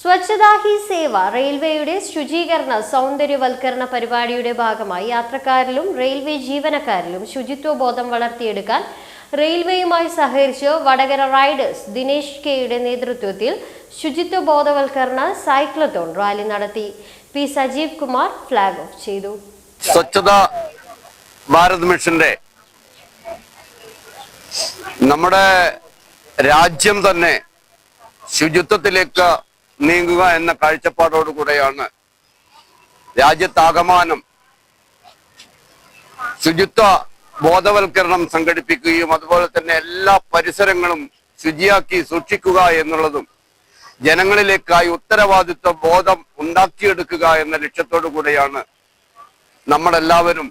സ്വച്ഛതാ ഹി സേവ റെയിൽവേയുടെ ശുചീകരണ സൗന്ദര്യവൽക്കരണ പരിപാടിയുടെ ഭാഗമായി യാത്രക്കാരിലും റെയിൽവേ ജീവനക്കാരിലും ശുചിത്വ ബോധം വളർത്തിയെടുക്കാൻ റെയിൽവേയുമായി സഹകരിച്ച് വടകര റൈഡേഴ്സ് ദിനേശ് കെയുടെ നേതൃത്വത്തിൽ ശുചിത്വ ബോധവൽക്കരണ സൈക്ലത്തോൺ റാലി നടത്തി. P Sajeev Kumar flag off ചെയ്തു. സ്വച്ഛത ഭാരത് മിഷന്റെ നമ്മുടെ രാജ്യം തന്നെ ശുചിത്വത്തിലേക്ക് നീങ്ങുക എന്ന കാഴ്ചപ്പാടോടുകൂടെയാണ് രാജ്യത്താകമാനം ശുചിത്വ ബോധവൽക്കരണം സംഘടിപ്പിക്കുകയും അതുപോലെ തന്നെ എല്ലാ പരിസരങ്ങളും ശുചിയാക്കി സൂക്ഷിക്കുക എന്നുള്ളതും ജനങ്ങളിലേക്കായി ഉത്തരവാദിത്വ ബോധം ഉണ്ടാക്കിയെടുക്കുക എന്ന ലക്ഷ്യത്തോടു കൂടെയാണ് നമ്മളെല്ലാവരും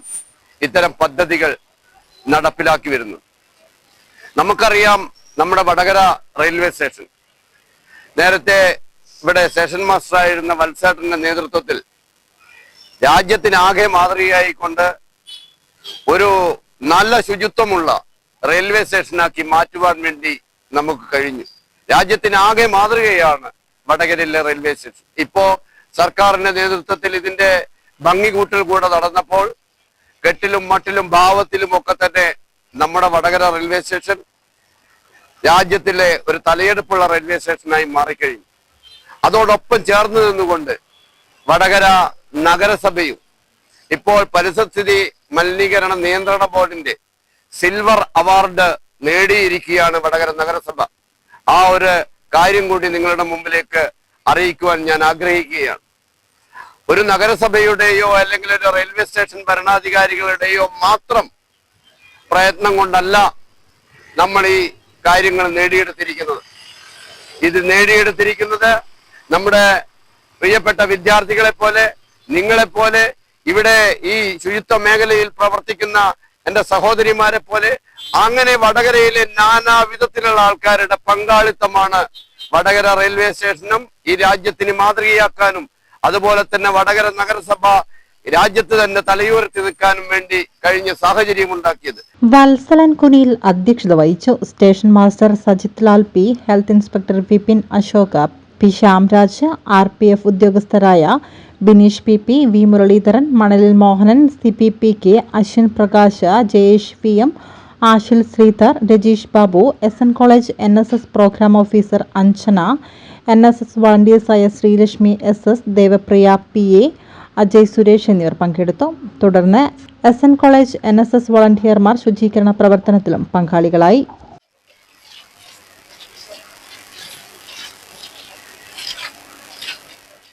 ഇത്തരം പദ്ധതികൾ നടപ്പിലാക്കി വരുന്നത്. നമുക്കറിയാം നമ്മുടെ വടകര റെയിൽവേ സ്റ്റേഷൻ. നേരത്തെ ഇവിടെ സ്റ്റേഷൻ മാസ്റ്റർ ആയിരുന്ന വത്സേട്ടന്റെ നേതൃത്വത്തിൽ രാജ്യത്തിനാകെ മാതൃകയായിക്കൊണ്ട് ഒരു നല്ല ശുചിത്വമുള്ള റെയിൽവേ സ്റ്റേഷനാക്കി മാറ്റുവാൻ വേണ്ടി നമുക്ക് കഴിഞ്ഞു. രാജ്യത്തിനാകെ മാതൃകയാണ് വടകരയിലെ റെയിൽവേ സ്റ്റേഷൻ ഇപ്പോ സർക്കാരിന്റെ നേതൃത്വത്തിൽ ഇതിന്റെ ഭംഗി കൂട്ടൽ കൂടെ നടന്നപ്പോൾ കെട്ടിലും മട്ടിലും ഭാവത്തിലും ഒക്കെ തന്നെ നമ്മുടെ വടകര റെയിൽവേ സ്റ്റേഷൻ രാജ്യത്തിലെ ഒരു തലയെടുപ്പുള്ള റെയിൽവേ സ്റ്റേഷനായി മാറിക്കഴിഞ്ഞു. അതോടൊപ്പം ചേർന്ന് നിന്നുകൊണ്ട് വടകര നഗരസഭയും ഇപ്പോൾ പരിസ്ഥിതി മലിനീകരണ നിയന്ത്രണ ബോർഡിന്റെ സിൽവർ അവാർഡ് നേടിയിരിക്കുകയാണ് വടകര നഗരസഭ. ആ ഒരു കാര്യം കൂടി നിങ്ങളുടെ മുമ്പിലേക്ക് അറിയിക്കുവാൻ ഞാൻ ആഗ്രഹിക്കുകയാണ്. ഒരു നഗരസഭയുടെയോ അല്ലെങ്കിൽ ഒരു റെയിൽവേ സ്റ്റേഷൻ ഭരണാധികാരികളുടെയോ മാത്രം പ്രയത്നം കൊണ്ടല്ല നമ്മൾ ഈ കാര്യങ്ങൾ നേടിയെടുത്തിരിക്കുന്നത്. ഇത് നേടിയെടുത്തിരിക്കുന്നത് നമ്മുടെ പ്രിയപ്പെട്ട വിദ്യാർത്ഥികളെ പോലെ നിങ്ങളെപ്പോലെ ഇവിടെ ഈ ശുചിത്വ മേഖലയിൽ പ്രവർത്തിക്കുന്ന എന്റെ സഹോദരിമാരെ പോലെ അങ്ങനെ വടകരയിലെ നാനാവിധത്തിലുള്ള ആൾക്കാരുടെ പങ്കാളിത്തമാണ് വടകര റെയിൽവേ സ്റ്റേഷനും ഈ രാജ്യത്തിന് മാതൃകയാക്കാനും അതുപോലെ തന്നെ വടകര നഗരസഭ രാജ്യത്ത് തന്നെ തലയുയർത്തി നിൽക്കാനും വേണ്ടി കഴിഞ്ഞ സാഹചര്യം ഉണ്ടാക്കിയത്. വത്സലൻ കുനിയിൽ അധ്യക്ഷത വഹിച്ചു station master Sajith Lal P health inspector Vipin Ashoka P Shyamraj R P F ഉദ്യോഗസ്ഥരായ Bineesh P P V Muralidharan Manalil Mohanan C P P K Ashwin Prakash Jayesh V M Ashil Sreedhar Rajeesh Babu S N college N S S programme officer Anjana N S S വളണ്ടിയേഴ്സായ Sreelakshmi S S Devapriya P A Ajay Suresh എന്നിവർ പങ്കെടുത്തു. തുടർന്ന് S N college N S S വളണ്ടിയർമാർ ശുചീകരണ പ്രവർത്തനത്തിലും പങ്കാളികളായി.